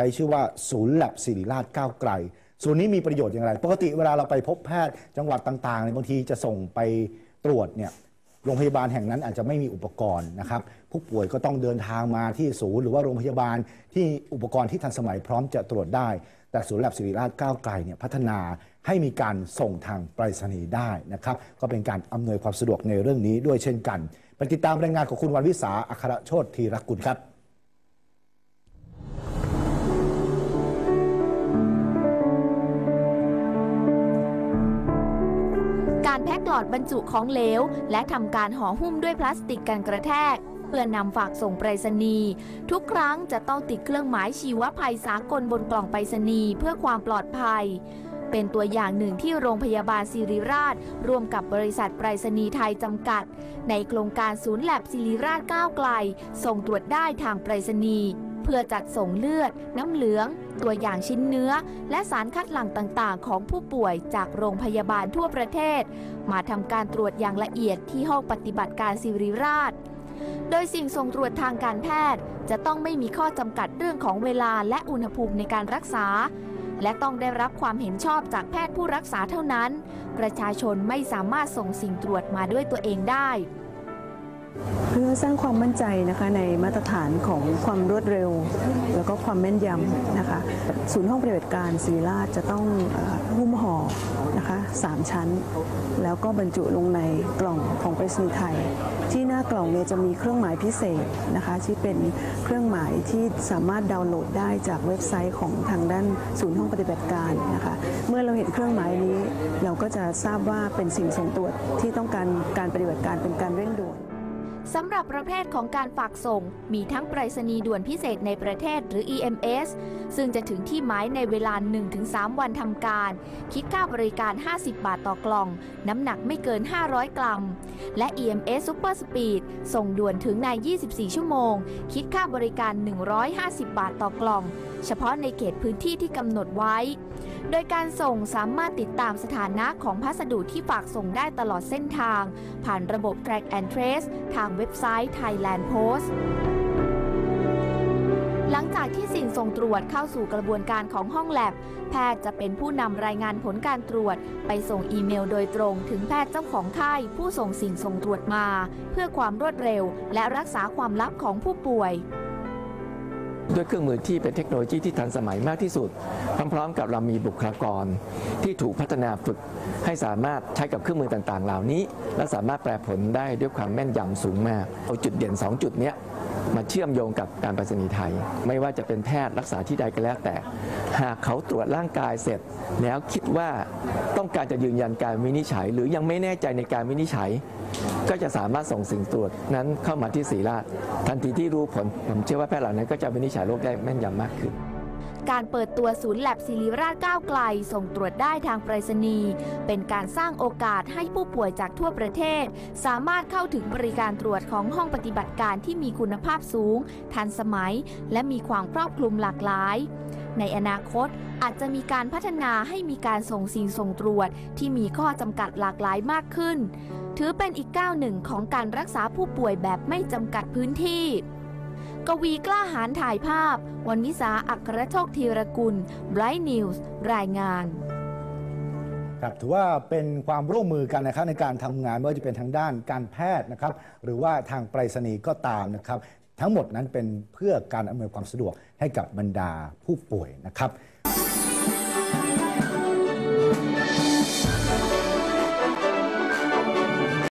ช้ชื่อว่าศูนย์แลบศิริราชก้าวไกล ศูนย์นี้มีประโยชน์อย่างไร ปกติเวลาเราไปพบแพทย์จังหวัดต่างๆเนี่ยบางทีจะส่งไปตรวจเนี่ยโรงพยาบาลแห่งนั้นอาจจะไม่มีอุปกรณ์นะครับผู้ป่วยก็ต้องเดินทางมาที่ศูนย์หรือว่าโรงพยาบาลที่อุปกรณ์ที่ทันสมัยพร้อมจะตรวจได้ แต่ศูนย์แลบศิริราชก้าวไกลเนี่ยพัฒนาให้มีการส่งทางไปรษณีย์ได้นะครับก็เป็นการอำนวยความสะดวกในเรื่องนี้ด้วยเช่นกัน ไปติดตามรายงานของคุณวันวิสาอัครโชติธีรกุลครับ การแพ็กหลอดบรรจุของเหลว และทำการห่อหุ้มด้วยพลาสติกกันกระแทก เพื่อนำฝากส่งไปรษณีย์ทุกครั้งจะต้องติดเครื่องหมายชีวภัยสากลบนกล่องไปรษณีย์เพื่อความปลอดภัย เป็นตัวอย่างหนึ่งที่โรงพยาบาลศิริราช ร่วมกับบริษัทไปรษณีย์ไทยจำกัด ในโครงการศูนย์แลบศิริราชก้าวไกล ส่งตรวจได้ทางไปรษณีย์ พื่อจัดส่งเลือด น้ำเหลือง ตัวอย่างชิ้นเนื้อ และสารคัดหลั่งต่างๆ ของผู้ป่วยจากโรงพยาบาลทั่วประเทศ มาทำการตรวจอย่างละเอียดที่ห้องปฏิบัติการศิริราช โดยสิ่งส่งตรวจทางการแพทย์ จะต้องไม่มีข้อจำกัดเรื่องของเวลาและอุณหภูมิในการรักษา และต้องได้รับความเห็นชอบจากแพทย์ผู้รักษาเท่านั้น ประชาชนไม่สามารถส่งสิ่งตรวจมาด้วยตัวเองได้ เพื่อสร้างความมั่นใจนะคะในมาตรฐานของความรวดเร็ว แล้วก็ความแม่นยำนะคะศูนย์ห้องปฏิบัติการศรีราชจะต้องหุ้มห่อนะคะสามชั้น แล้วก็บรรจุลงในกล่องของไปรษณีย์ไทย ที่หน้ากล่องเนี่ยจะมีเครื่องหมายพิเศษนะคะที่เป็นเครื่องหมายที่สามารถดาวน์โหลดได้จากเว็บไซต์ของทางด้านศูนย์ห้องปฏิบัติการนะคะเมื่อเราเห็นเครื่องหมายนี้ เราก็จะทราบว่าเป็นสิ่งส่งตรวจที่ต้องการการปฏิบัติการเป็นการเร่งด่วน สำหรับประเภทของการฝากส่ง มีทั้งไปรษณีย์ด่วนพิเศษในประเทศหรือ EMS ซึ่งจะถึงที่หมายในเวลา 1-3 วันทำการ คิดค่าบริการ 50 บาทต่อกล่อง น้ำหนักไม่เกิน 500 กรัม และ EMS Super Speed ส่งด่วนถึงใน 24 ชั่วโมง คิดค่าบริการ 150 บาทต่อกล่อง เฉพาะในเขตพื้นที่ที่กำหนดไว้ โดยการส่งสามารถติดตามสถานะของพัสดุที่ฝากส่งได้ตลอดเส้นทาง ผ่านระบบ Track and Trace ทางเว็บไซต์ Thailand Post หลังจากที่สิ่งส่งตรวจเข้าสู่กระบวนการของห้องแลบ แพทย์จะเป็นผู้นำรายงานผลการตรวจ ไปส่งอีเมลโดยตรงถึงแพทย์เจ้าของไข้ผู้ส่งสิ่งส่งตรวจมา เพื่อความรวดเร็ว และรักษาความลับของผู้ป่วย ด้วยเครื่องมือที่เป็นเทคโนโลยีที่ทันสมัยมากที่สุด พร้อมๆ กับเรามีบุคลากร ที่ถูกพัฒนาฝึกให้สามารถใช้กับเครื่องมือต่างๆ เหล่านี้ และสามารถแปลผลได้ด้วยความแม่นยำสูงมากเอาจุดเด่น 2 จุดนี้มาเชื่อมโยงกับการไปรษณีย์ไทย ไม่ว่าจะเป็นแพทย์รักษาที่ใดก็แล้วแต่ หากเขาตรวจร่างกายเสร็จ แล้วคิดว่าต้องการจะยืนยันการวินิจฉัย หรือยังไม่แน่ใจในการวินิจฉัย ก็จะสามารถส่งสิ่งตรวจนั้นเข้ามาที่ศรีราชทันทีที่รู้ผลผมเชื่อว่าแพทย์เหล่านั้นก็จะวินิจฉัยโรคได้แม่นยำมากขึ้น การเปิดตัวศูนย์แลบศิริราชก้าวไกล ส่งตรวจได้ทางไปรษณีย์ เป็นการสร้างโอกาสให้ผู้ป่วยจากทั่วประเทศ สามารถเข้าถึงบริการตรวจของห้องปฏิบัติการที่มีคุณภาพสูง ทันสมัย และมีความครอบคลุมหลากหลาย ในอนาคตอาจจะมีการพัฒนาให้มีการส่งสิ่งส่งตรวจ ที่มีข้อจำกัดหลากหลายมากขึ้น ถือเป็นอีกก้าวหนึ่งของการรักษาผู้ป่วยแบบไม่จำกัดพื้นที่ กวีกล้าหาญถ่ายภาพ วันวิสาอัครโชคธีรกุลไบรท์นิวส์รายงานครับถือว่าเป็นความร่วมมือกันนะครับในการทำงานไม่ว่าจะเป็นทางด้านการแพทย์นะครับ หรือว่าทางไปรษณีย์ก็ตามนะครับ ทั้งหมดนั้นเป็นเพื่อการอำนวยความสะดวกให้กับบรรดาผู้ป่วยนะครับ